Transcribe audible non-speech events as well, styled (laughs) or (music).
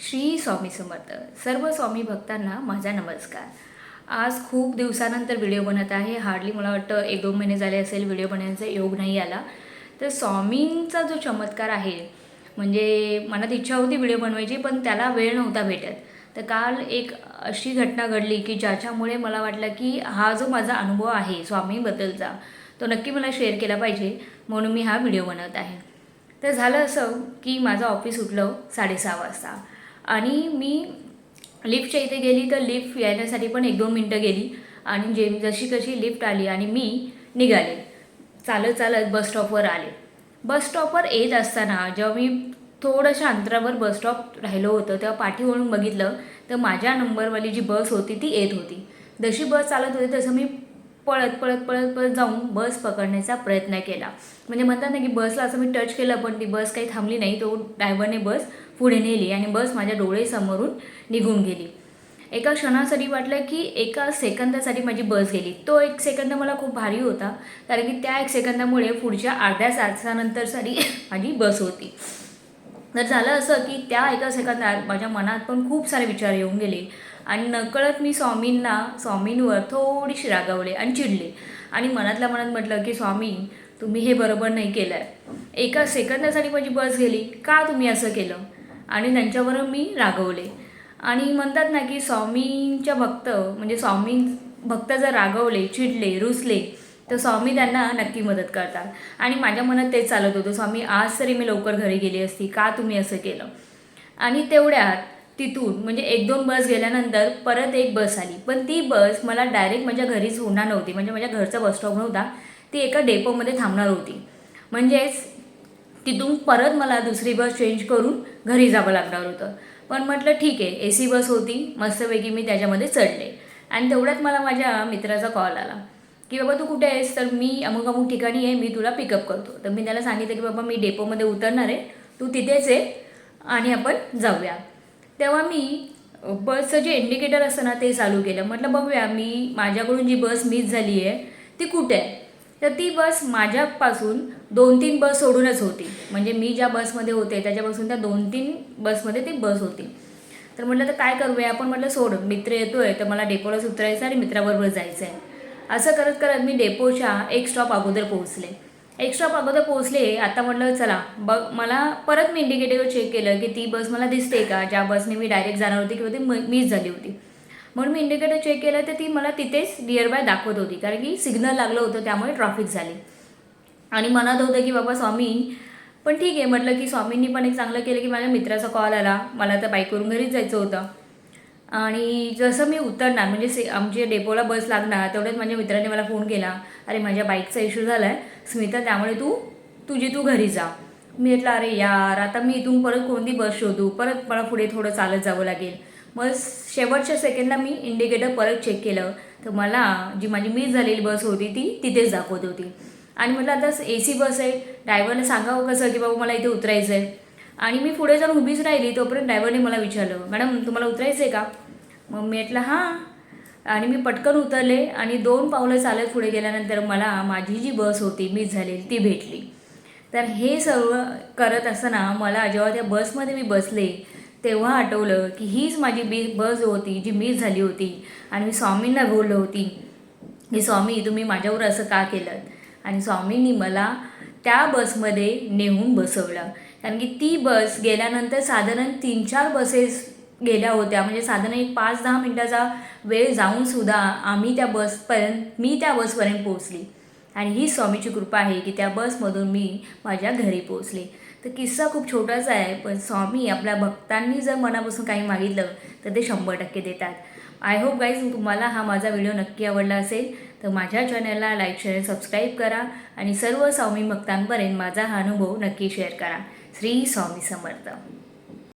श्री स्वामी समर्थ. सर्व स्वामी भक्तांना माझा नमस्कार. आज खूप दिवसानंतर व्हिडिओ बनत आहे. हार्डली मला वाटतं एक दोन महिने झाले असेल व्हिडिओ बनवण्याचा योग नाही आला. तर स्वामींचा जो चमत्कार आहे म्हणजे मनात इच्छा होती व्हिडिओ बनवायची पण त्याला वेळ नव्हता भेटत. तर काल एक अशी घटना घडली की ज्याच्यामुळे मला वाटलं की हा जो माझा अनुभव आहे स्वामीबद्दलचा तो नक्की मला शेअर केला पाहिजे म्हणून मी हा व्हिडिओ बनवत आहे. तर झालं असं की माझं ऑफिस उठलं साडेसहा वाजता. आणि मी लिफ्टच्या इथे गेली तर लिफ्ट येण्यासाठी पण एक दोन मिनटं गेली. आणि जे जशी कशी लिफ्ट आली आणि मी निघाले. चालत चालत बस स्टॉपवर आले. बस स्टॉपवर येत असताना जेव्हा मी थोडंशा अंतरावर बस स्टॉप राहिलो होतं तेव्हा पाठीवरून बघितलं तर माझ्या नंबरवाली जी बस होती ती येत होती. जशी बस चालत होती तसं मी पळत पळत पळत पळत जाऊन बस पकडण्याचा प्रयत्न केला. म्हणजे म्हणतात ना की बसला असं मी टच केलं पण ती बस काही थांबली नाही. तो ड्रायव्हरने बस पुढे नेली आणि बस माझ्या डोळेसमोरून निघून गेली. एका क्षणासाठी वाटलं की एका सेकंदासाठी माझी बस गेली. तो एक सेकंद मला खूप भारी होता कारण की त्या एक सेकंदामुळे पुढच्या अर्ध्या तासानंतरसाठी (laughs) माझी बस होती. तर झालं असं की त्या एका सेकंदात माझ्या मनात पण खूप सारे विचार येऊन गेले. आणि नकळत मी स्वामींना स्वामींवर थोडीशी रागावले आणि चिडले. आणि मनातल्या मनात म्हटलं की स्वामी तुम्ही हे बरोबर नाही केलं आहे एका सेकंदासाठी माझी बस गेली. का तुम्ही असं केलं? आणि त्यांच्यावर मी रागवले. आणि म्हणतात ना की स्वामींच्या भक्त म्हणजे स्वामी भक्त जर रागवले चिडले रुसले तर स्वामी त्यांना नक्की मदत करतात. आणि माझ्या मनात तेच चालत होतं स्वामी आज तरी मी लवकर घरी गेली असती का तुम्ही असं केलं? आणि तेवढ्यात तिथून म्हणजे एक दोन बस गेल्यानंतर परत एक बस आली. पण ती बस मला डायरेक्ट माझ्या घरीच होणार नव्हती म्हणजे माझ्या घरचा बस स्टॉप नव्हता. ती एका डेपोमध्ये थांबणार होती. म्हणजेच तिथून परत मला दुसरी बस चेंज करून घरी जावं लागणार होतं. पण म्हटलं ठीक आहे ए सी बस होती मस्तपैकी मी त्याच्यामध्ये चढले. आणि तेवढ्यात मला माझ्या मित्राचा कॉल आला. की बाबा तू कुठे आहेस? तर मी अमुक अमुक ठिकाणी आहे मी तुला पिकअप करतो. तर मी त्याला सांगितलं की बाबा मी डेपोमध्ये उतरणार आहे तू तिथेच आहे आणि आपण जाऊया. तेव्हा मी बसचं जे इंडिकेटर असतं ना ते चालू केलं. म्हटलं बघूया मी माझ्याकडून जी बस मिस झाली आहे ती कुठे आहे? तर ती बस माझ्यापासून दोन तीन बस सोडूनच होती. म्हणजे मी ज्या बसमध्ये होते त्याच्यापासून त्या दोन तीन बसमध्ये ती बस होती. तर म्हटलं तर काय करूया? आपण म्हटलं सोड मित्र येतोय तर मला डेपोलाच उतरायचं आणि मित्राबरोबर जायचं आहे असं करत करत मी डेपोच्या एक स्टॉप अगोदर पोहोचले. एक स्टॉप अगोदर पोहोचले आता म्हटलं चला बघ मला परत मी इंडिकेटर चेक केलं की ती बस मला दिसते का? ज्या बसने मी डायरेक्ट जाणार होती किंवा ती मिस झाली होती. म्हणून मी इंडिकेटर चेक केलं तर ती मला तिथेच नियर बाय दाखवत होती कारण की सिग्नल लागलं होतं त्यामुळे ट्रॅफिक झाली. आणि मनात होतं की बाबा स्वामी पण ठीक आहे. म्हटलं की स्वामींनी पण एक चांगलं केलं की माझ्या मित्राचा कॉल आला. मला तर बाईकवरून घरीच जायचं होतं. आणि जसं मी उतरणार म्हणजे से आमच्या डेपोला बस लागणार तेवढ्याच माझ्या मित्राने मला फोन केला अरे माझ्या बाईकचा इश्यू झाला आहे स्मिता त्यामुळे तू तुझी तू घरी जा. मी म्हटलं अरे यार आता मी इथून परत कोणती बस शोधू? परत मला पुढे थोडं चालत जावं लागेल. मग शेवटच्या सेकंडला मी इंडिकेटर परत चेक केलं. तर मला जी माझी मिस झालेली बस होती ती तिथेच दाखवत होती. आणि म्हटलं आता ए सी बस आहे ड्रायव्हरने सांगावं कसं की बाबा मला इथे उतरायचं आहे आणि मी पुढे जाऊन उभीच राहिली तोपर्यंत ड्रायव्हरने मला विचारलं मॅडम तुम्हाला उतरायचं आहे का? मग मी म्हटलं हां. आणि मी पटकन उतरले आणि दोन पावलं चालत पुढे गेल्यानंतर मला माझी जी बस होती मिस झालेली ती भेटली. तर हे सर्व करत असताना मला जेव्हा त्या बसमध्ये मी बसले तेव्हा आठवलं की हीच माझी बी बस होती जी मिस झाली होती. आणि मी स्वामींना बोललो होती की स्वामी तुम्ही माझ्यावर असं का केलं? आणि स्वामींनी मला त्या बसमध्ये नेऊन बसवलं. कारण की ती बस गेल्यानंतर साधारण तीन चार बसेस गेल्या होत्या. म्हणजे साधारण एक पाच दहा मिनटाचा वेळ जाऊनसुद्धा आम्ही त्या बसपर्यंत मी त्या बसपर्यंत पोहोचली. आणि ही स्वामीची कृपा आहे की त्या बसमधून मी माझ्या घरी पोहोचले. तर किस्सा खूप छोटासा आहे पण स्वामी आपल्या भक्तांनी जर मनापासून काही मागितलं तर ते शंभर टक्के देतात. आय होप गाईज तुम्हाला हा माझा व्हिडिओ नक्की आवडला असेल तर माझ्या चॅनलला लाईक शेअर सबस्क्राईब करा आणि सर्व स्वामी भक्तांपर्यंत माझा हा अनुभव नक्की शेअर करा. श्री स्वामी समर्थ.